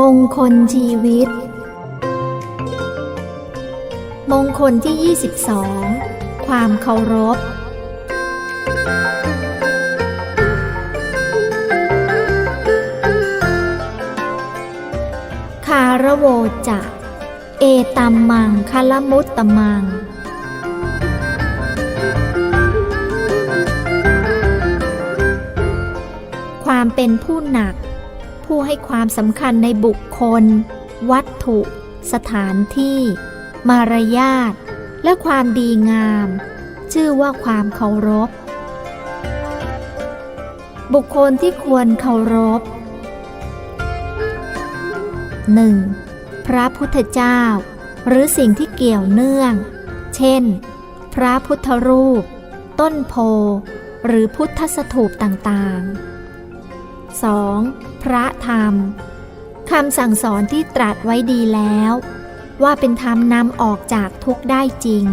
มงคลชีวิต มงคลที่ 22 ความเคารพ คาระโวจะเอตัมมังคลมุตตมัง ความเป็นผู้หนัก ผู้ให้ความสำคัญในบุคคล วัตถุ สถานที่ มารยาท และความดีงาม ชื่อว่าความเคารพ บุคคลที่ควรเคารพ 1. พระพุทธเจ้า หรือสิ่งที่เกี่ยวเนื่อง เช่น พระพุทธรูป ต้นโพ หรือพุทธสถูปต่างๆ 2. พระธรรมคำสั่งสอนที่ตรัสไว้ดีแล้ว ว่าเป็นธรรมนำออกจากทุกข์ได้จริง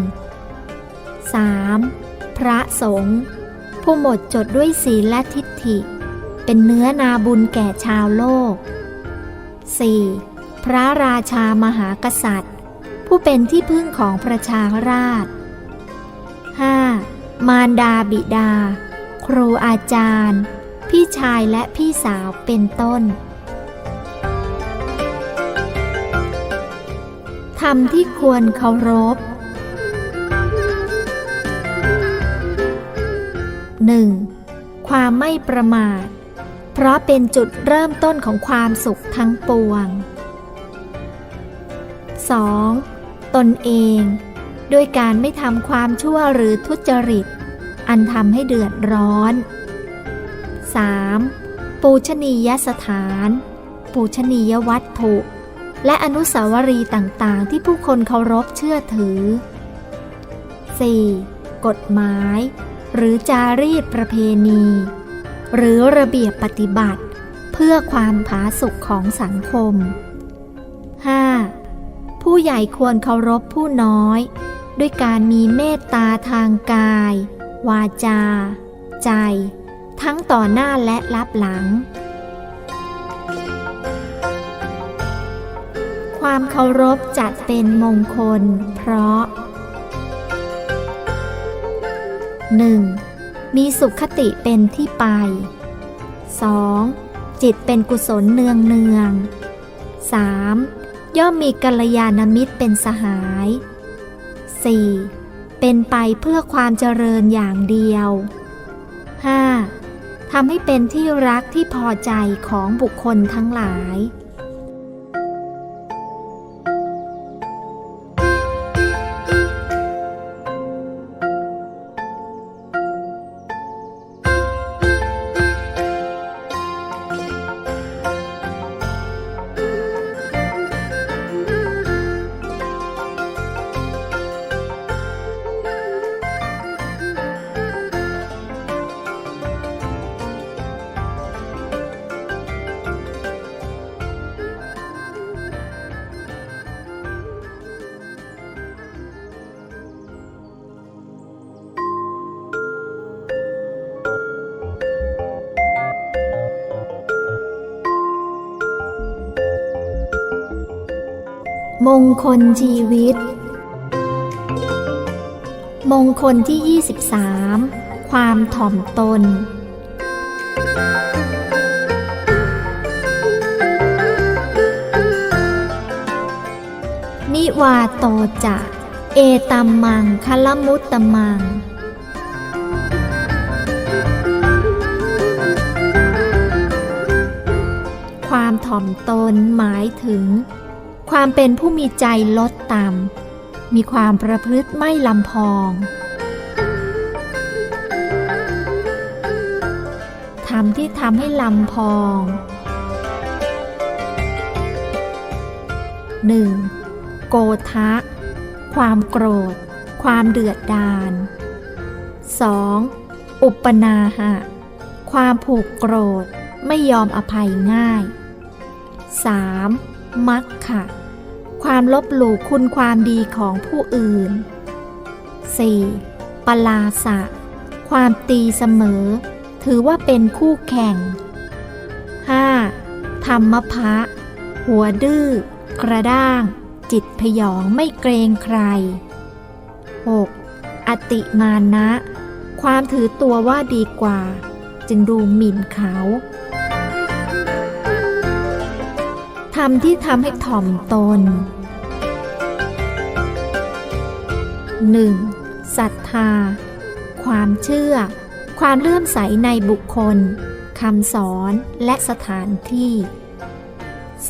3. พระสงฆ์ผู้หมดจดด้วยศีลและทิฏฐิ เป็นเนื้อนาบุญแก่ชาวโลก 4. พระราชามหากษัตริย์ ผู้เป็นที่พึ่งของประชาราษฎร์ 5. มารดาบิดา ครูอาจารย์ พี่ชายและพี่สาวเป็นต้นธรรมที่ควรเคารพ 1. ความไม่ประมาท เพราะเป็นจุดเริ่มต้นของความสุขทั้งปวง 2. ตนเอง ด้วยการไม่ทำความชั่วหรือทุจริต อันทำให้เดือดร้อน 3. ปูชนียสถาน ปูชนียวัตถุ และอนุสาวรีย์ต่างๆ ที่ผู้คนเคารพเชื่อถือ 4. กฎหมาย หรือจารีตประเพณี หรือระเบียบปฏิบัติ เพื่อความผาสุกของสังคม 5. ผู้ใหญ่ควรเคารพผู้น้อย ด้วยการมีเมตตาทางกาย วาจา ใจ ทั้งต่อหน้าและรับหลัง ความเคารพจัดเป็นมงคล เพราะ 1. มีสุขติเป็นที่ไป 2. จิตเป็นกุศลเนืองเนือง 3. ย่อมมีกัลยาณมิตรเป็นสหาย 4. เป็นไปเพื่อความเจริญอย่างเดียว 5. ทำให้เป็นที่รักที่พอใจของบุคคลทั้งหลาย มงคลชีวิต มงคลที่ 23 ความถ่อมตน นิวาโตจะ เอตัมมังคลมุตตมัง ความถ่อมตนหมายถึง ความเป็นผู้มีใจลดต่ำมีความประพฤติไม่ลำพองธรรมที่ทำให้ลำพอง 1. โกทะ ความโกรธ ความเดือดดาล 2. อุปนาหะ ความผูกโกรธไม่ยอมอภัยง่าย 3. มักขะ ความลบหลู่คุณความดีของผู้อื่น 4. ปลาสะ ความตีเสมอ ถือว่าเป็นคู่แข่ง 5. ธรรมภะหัวดื้อ กระด้าง จิตพยองไม่เกรงใคร 6. อติมานะ ความถือตัวว่าดีกว่า จึงดูหมิ่นเขา ทำที่ทำให้ถ่อมตน 1. ศรัทธา ความเชื่อ ความเลื่อมใสในบุคคลคำสอนและสถานที่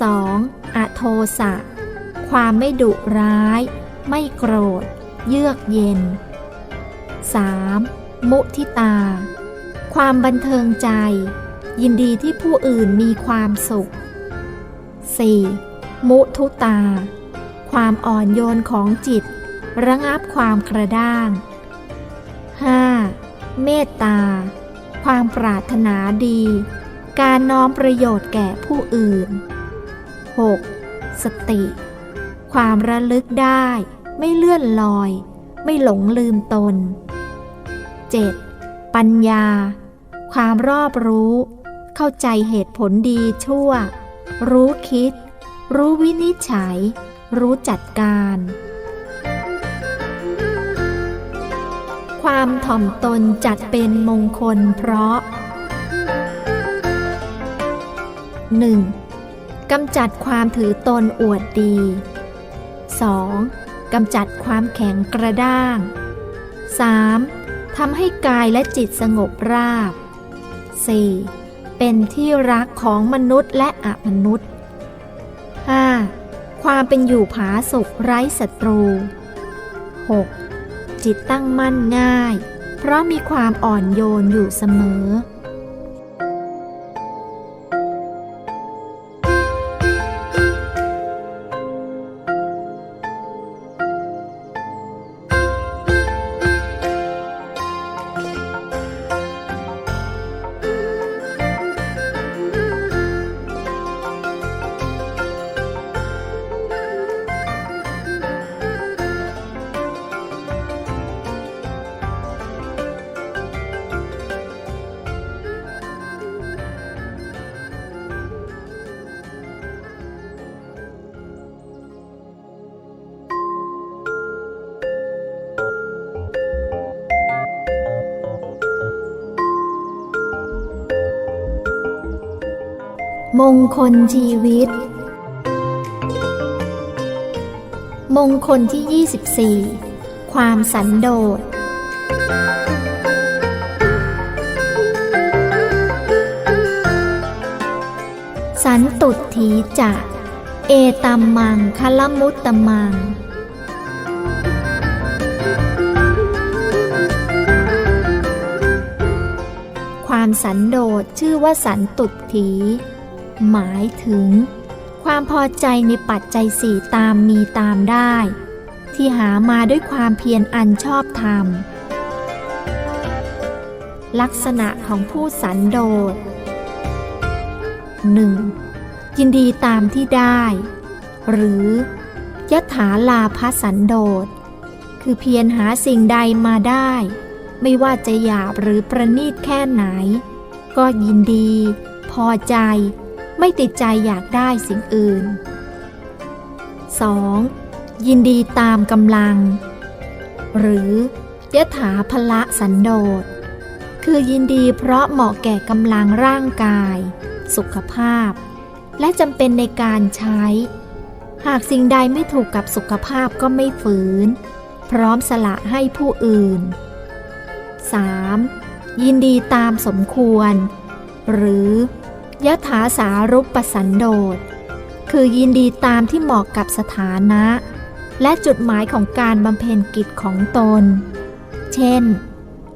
2. อโทสะ ความไม่ดุร้าย ไม่โกรธ เยือกเย็น 3. มุทิตา ความบันเทิงใจ ยินดีที่ผู้อื่นมีความสุข 4. มุทุตา ความอ่อนโยนของจิต ระงับความกระด้าง 5. เมตตา ความปรารถนาดี การน้อมประโยชน์แก่ผู้อื่น 6. สติ ความระลึกได้ไม่เลื่อนลอย ไม่หลงลืมตน 7. ปัญญา ความรอบรู้ เข้าใจเหตุผลดีชั่ว รู้คิด รู้วินิจฉัย รู้จัดการ ความถ่อมตนจัดเป็นมงคลเพราะ 1. กำจัดความถือตนอวดดี 2. กำจัดความแข็งกระด้าง 3. ทำให้กายและจิตสงบราบ 4. เป็นที่รักของมนุษย์และอมนุษย์ 5. ความเป็นอยู่ผาสุกไร้ศัตรู 6. จิตตั้งมั่นง่าย เพราะมีความอ่อนโยนอยู่เสมอ งคลชีวิต มงคลที่ 24 ความสันโดษ สันตุถีจะเอตัมมังคลมุตตมัง ความสันโดษชื่อว่าสันตุถี หมายถึง ความพอใจในปัจจัยสี่ตามมีตามได้ ที่หามาด้วยความเพียรอันชอบธรรม ลักษณะของผู้สันโดษ 1. ยินดีตามที่ได้ หรือยถาลาภสันโดษ คือเพียรหาสิ่งใดมาได้ ไม่ว่าจะหยาบหรือประณีตแค่ไหน ก็ยินดี พอใจ ไม่ติดใจอยากได้สิ่งอื่น 2. ยินดีตามกำลัง หรือยถาพละสันโดษ คือยินดีเพราะเหมาะแก่กำลังร่างกาย สุขภาพ และจำเป็นในการใช้ หากสิ่งใดไม่ถูกกับสุขภาพก็ไม่ฝืน พร้อมสละให้ผู้อื่น 3. ยินดีตามสมควร หรือ ยถาสารุปปสันโดษ คือยินดีตามที่เหมาะกับสถานะ และจุดหมายของการบำเพ็ญกิจของตน เช่น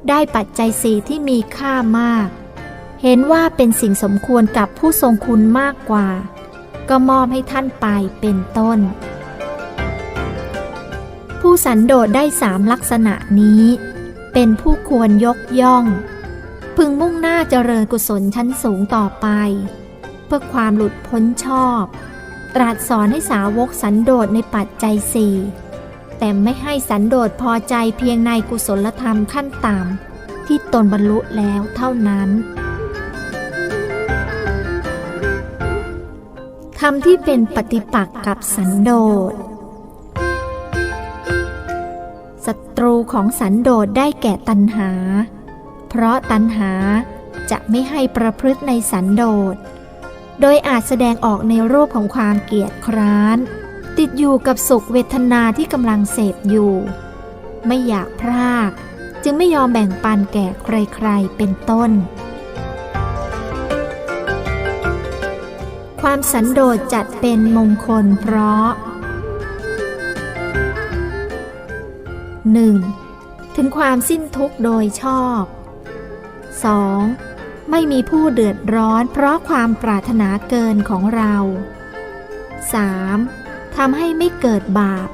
ได้ปัจจัยสีที่มีค่ามาก เห็นว่าเป็นสิ่งสมควรกับผู้ทรงคุณมากกว่า ก็มอบให้ท่านไปเป็นต้น ผู้สันโดษได้สามลักษณะนี้ เป็นผู้ควรยกย่อง พึงมุ่งหน้าเจริญกุศลชั้นสูงต่อไป เพื่อความหลุดพ้นชอบ ตรัสสอนให้สาวกสันโดษในปัจจัยสี่แต่ไม่ให้สันโดษพอใจเพียงในกุศลธรรมขั้นต่ำที่ตนบรรลุแล้วเท่านั้นทคำที่เป็นปฏิปักษ์กับสันโดษศัตรูของสันโดษได้แก่ตัณหา เพราะตัณหาจะไม่ให้ประพฤติในสันโดษ โดยอาจแสดงออกในรูปของความเกียจคร้าน ติดอยู่กับสุขเวทนาที่กำลังเสพอยู่ ไม่อยากพรากจึงไม่ยอมแบ่งปันแก่ใครๆเป็นต้น ความสันโดษจัดเป็นมงคลเพราะ 1. ถึงความสิ้นทุกข์โดยชอบ 2. ไม่มีผู้เดือดร้อนเพราะความปรารถนาเกินของเรา 3. ทำให้ไม่เกิดบาป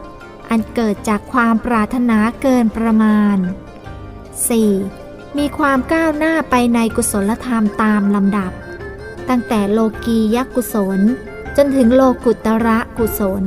อันเกิดจากความปรารถนาเกินประมาณ 4. มีความก้าวหน้าไปในกุศลธรรมตามลำดับ ตั้งแต่โลกียกุศล จนถึงโลกุตระกุศล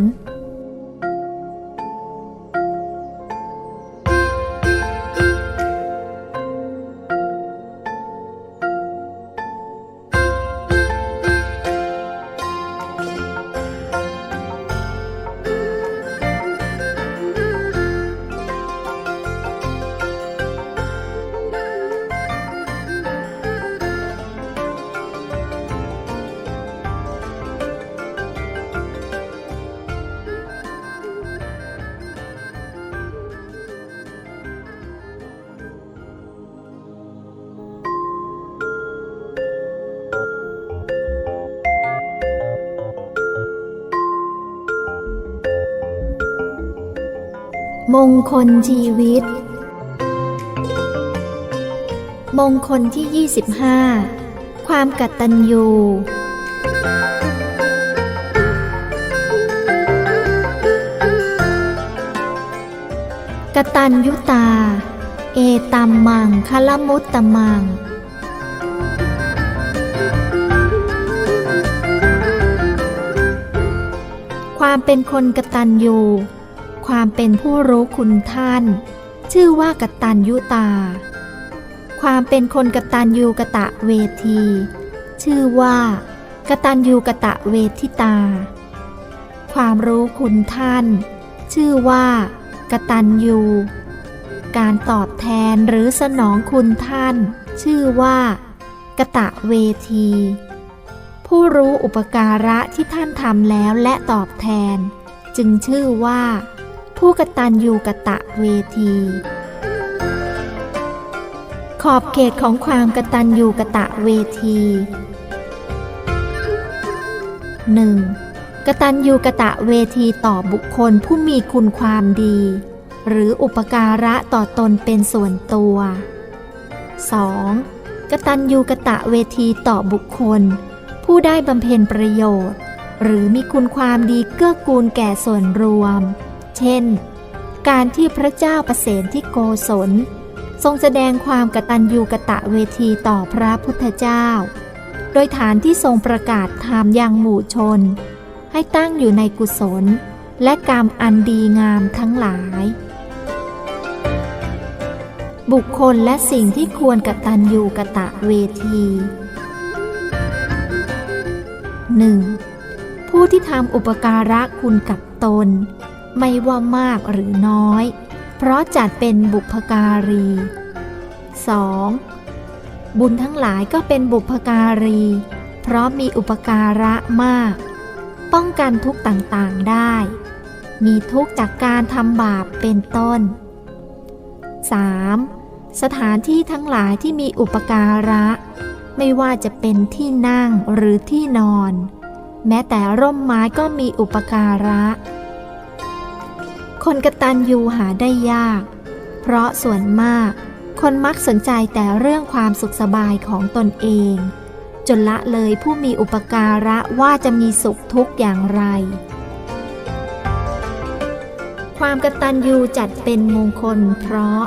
งคลชีวิต มงคลที่ 25 ความกตัญญูกตัญยุตา เอตัมมังคลมุตตมัง ความเป็นคนกตัญญู ความเป็นผู้รู้คุณท่าน ชื่อว่ากตัญยุตา ความเป็นคนกตัญญูกะตะเวที ชื่อว่ากตัญญูกะตะเวทิตา ความรู้คุณท่าน ชื่อว่ากตัญญู การตอบแทนหรือสนองคุณท่าน ชื่อว่ากะตะเวที ผู้รู้อุปการะที่ท่านทำแล้วและตอบแทน จึงชื่อว่า ผู้กตัญญูกะตะเวที ขอบเขตของความกตัญญูกะตะเวที 1. กตัญญูกะตะเวทีต่อบุคคลผู้มีคุณความดี หรืออุปการะต่อตนเป็นส่วนตัว 2. กตัญญูกะตะเวทีต่อบุคคล ผู้ได้บำเพ็ญประโยชน์ หรือมีคุณความดีเกื้อกูลแก่ส่วนรวม เช่น การที่พระเจ้าประเสนที่โกศล ทรงแสดงความกตัญญูกะตะเวทีต่อพระพุทธเจ้า โดยฐานที่ทรงประกาศธรรมยังหมู่ชน ให้ตั้งอยู่ในกุศล และกรรมอันดีงามทั้งหลาย บุคคลและสิ่งที่ควรกตัญญูกะตะเวที 1. ผู้ที่ทำอุปการะคุณกับตน ไม่ว่ามากหรือน้อย เพราะจัดเป็นบุพการี 2. บุญทั้งหลายก็เป็นบุพการี เพราะมีอุปการะมาก ป้องกันทุกข์ต่างๆได้ มีทุกข์จากการทำบาปเป็นต้น 3. สถานที่ทั้งหลายที่มีอุปการะ ไม่ว่าจะเป็นที่นั่งหรือที่นอน แม้แต่ร่มไม้ก็มีอุปการะ คนกระตัญญูหาได้ยาก เพราะส่วนมาก คนมักสนใจแต่เรื่องความสุขสบายของตนเอง จนละเลยผู้มีอุปการะว่าจะมีสุขทุกข์อย่างไร ความกระตัญญูจัดเป็นมงคลเพราะ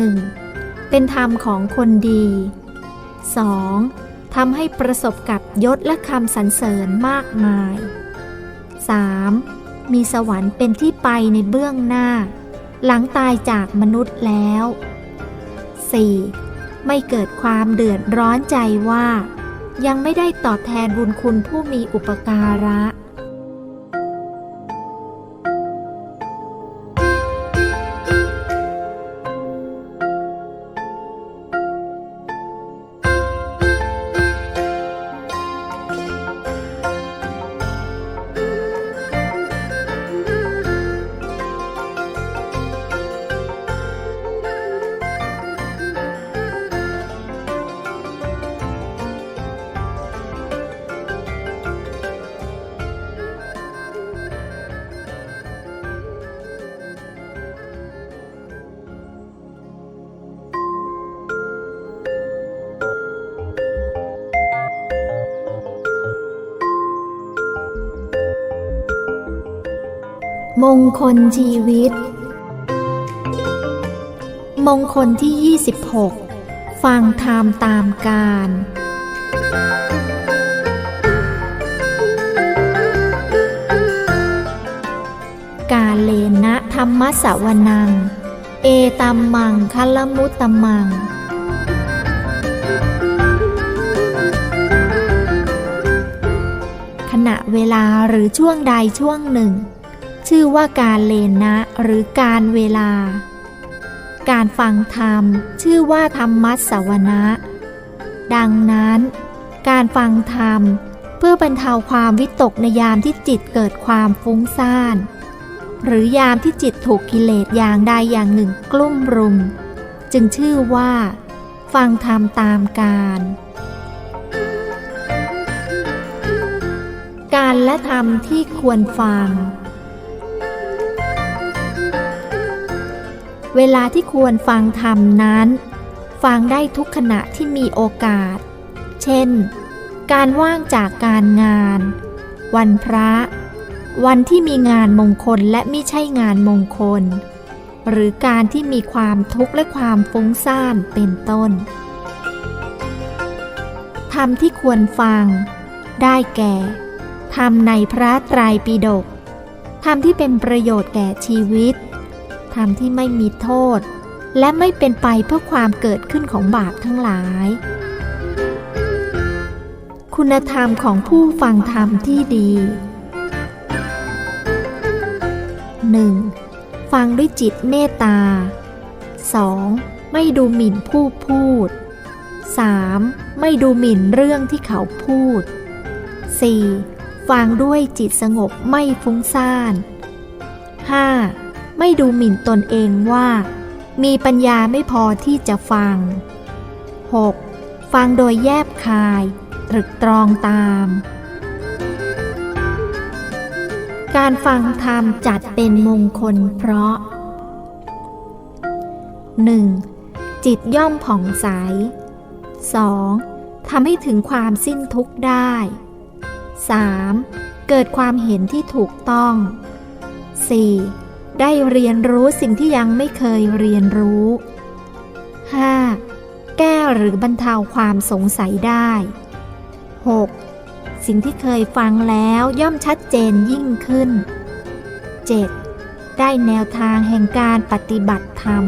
1. เป็นธรรมของคนดี 2. ทำให้ประสบกับยศและคำสรรเสริญมากมาย 3. มีสวรรค์เป็นที่ไปในเบื้องหน้า หลังตายจากมนุษย์แล้ว 4. ไม่เกิดความเดือดร้อนใจว่า ยังไม่ได้ตอบแทนบุญคุณผู้มีอุปการะ มงคลชีวิต มงคลที่ 26 ฟังธรรมตามการ กาเลนะธรรมสวนัง เอตัมมังคัลมุตตมังขณะเวลาหรือช่วงใดช่วงหนึ่ง ชื่อว่าการเลนนะหรือการเวลา การฟังธรรมชื่อว่าธรรมัสสวนะ ดังนั้น การฟังธรรมเพื่อบรรเทาความวิตกในยามที่จิตเกิดความฟุ้งซ่าน หรือยามที่จิตถูกกิเลสอย่างใดอย่างหนึ่งกลุ่มรุม จึงชื่อว่า ฟังธรรมตามการการและธรรมที่ควรฟัง เวลาที่ควรฟังธรรมนั้น ฟังได้ทุกขณะที่มีโอกาส เช่น การว่างจากการงาน วันพระ วันที่มีงานมงคลและไม่ใช่งานมงคล หรือการที่มีความทุกข์และความฟุ้งซ่านเป็นต้น ธรรมที่ควรฟัง ได้แก่ ธรรมในพระไตรปิฎกธรรมที่เป็นประโยชน์แก่ชีวิต ธรรมที่ไม่มีโทษ และไม่เป็นไปเพื่อความเกิดขึ้นของบาปทั้งหลาย คุณธรรมของผู้ฟังธรรมที่ดี 1. ฟังด้วยจิตเมตตา 2. ไม่ดูหมิ่นผู้พูด 3. ไม่ดูหมิ่นเรื่องที่เขาพูด 4. ฟังด้วยจิตสงบไม่ฟุ้งซ่าน 5. ไม่ดูหมิ่นตนเองว่า มีปัญญาไม่พอที่จะฟัง 6. ฟังโดยแยบคาย ตรึกตรองตาม การฟังธรรมจัดเป็นมงคลเพราะ 1. จิตย่อมผ่องใส 2. ทำให้ถึงความสิ้นทุกข์ได้ 3. เกิดความเห็นที่ถูกต้อง 4. ได้เรียนรู้สิ่งที่ยังไม่เคยเรียนรู้ 5. แก้หรือบรรเทาความสงสัยได้ 6. สิ่งที่เคยฟังแล้วย่อมชัดเจนยิ่งขึ้น 7. ได้แนวทางแห่งการปฏิบัติธรรม